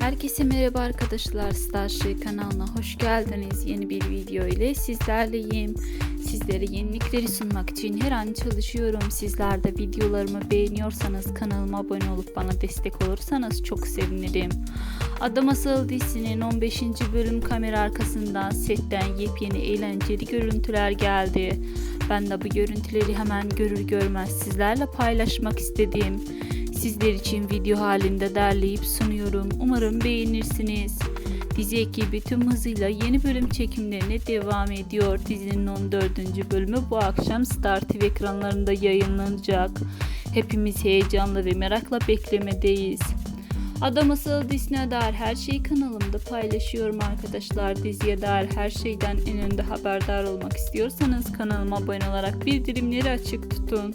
Herkese merhaba arkadaşlar. Starship kanalına hoş geldiniz. Yeni bir video ile sizlerleyim. Sizlere yenilikleri sunmak için her an çalışıyorum. Sizler de videolarımı beğeniyorsanız kanalıma abone olup bana destek olursanız çok sevinirim. Adam Asıl dizisinin 15. bölüm kamera arkasından setten yepyeni eğlenceli görüntüler geldi. Ben de bu görüntüleri hemen görür görmez sizlerle paylaşmak istedim. Sizler için video halinde derleyip sunuyorum. Umarım beğenirsiniz. Dizi ekibi tüm hızıyla yeni bölüm çekimlerine devam ediyor. Dizinin 14. bölümü bu akşam Star TV ekranlarında yayınlanacak. Hepimiz heyecanla ve merakla beklemedeyiz. Adam Asıl dizine dair her şeyi kanalımda paylaşıyorum arkadaşlar. Diziye dair her şeyden en önde haberdar olmak istiyorsanız kanalıma abone olarak bildirimleri açık tutun.